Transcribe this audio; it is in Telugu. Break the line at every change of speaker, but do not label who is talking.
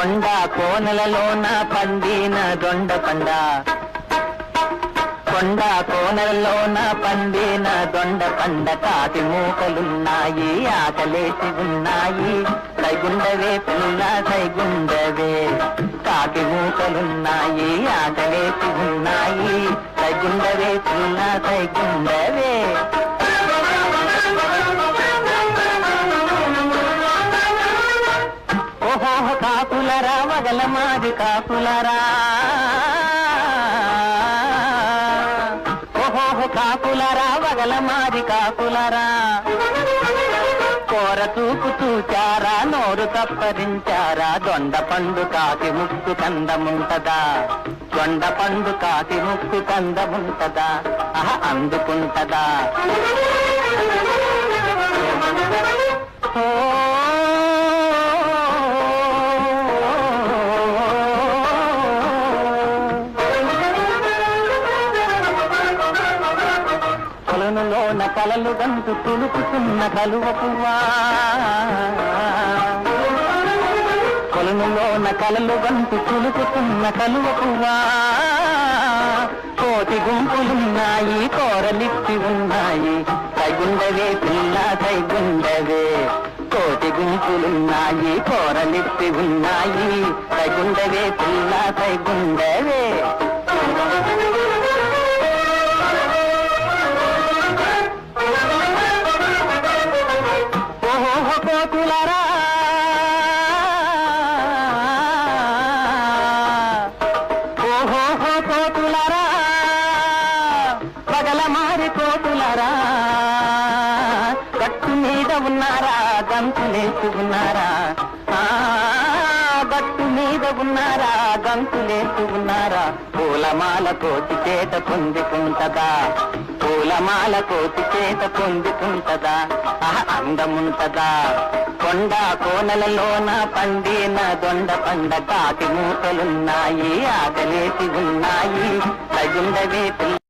కొండ కోనలలోన పండిన దొండ పండ కొండ కోనలలోన పండిన దొండ పండ కాటి మూకలున్నాయి ఆకలేసి ఉన్నాయి కైగుండవే పిల్ల కైగుండవే కాటి మూకలున్నాయి ఆకలేసి ఉన్నాయి కైగుండవే పిల్ల కైగుండవే కాపులరా వగల మాది కాపులరా. ఓహో కాపులరా వగల మాది కాపులరా. కోర చూపు చూచారా నోరు తప్పరించారా. దొండ పండు కాకి ముక్కు కందముంటదా. దొండ పండు కాకి ముక్కు కందముంటదా. అహ అందుకుంటదా. కొలనులోన కలలు గంతు తులుపుతున్న కలువ పువ్వా. కొలనులోన కలలు గంతు తులుపుతున్న కలువ పువ్వా. కోటి గుంపులున్నాయి కోరలిప్పి ఉన్నాయి. సైగుండవే పిల్ల సైగుండవే కోటి గుంపులున్నాయి కోరలిప్పి ఉన్నాయి. సైగుండవే పిల్ల సైగుండవే పగల గట్టు మీద ఉన్నారా? గంతులేసి ఉన్నారా? ఆ, గట్టు మీద ఉన్నారా? గంతులేసి పూలమాల కోతి చేత పొందుకుంటదా? పూలమాల కోతి చేత పొందుకుంటదా? అందముంటదా? కొండ కోనలలోన పండిన దొండ పండ కాకి మూతలున్నాయి ఆకలేసి ఉన్నాయి. తగుండవే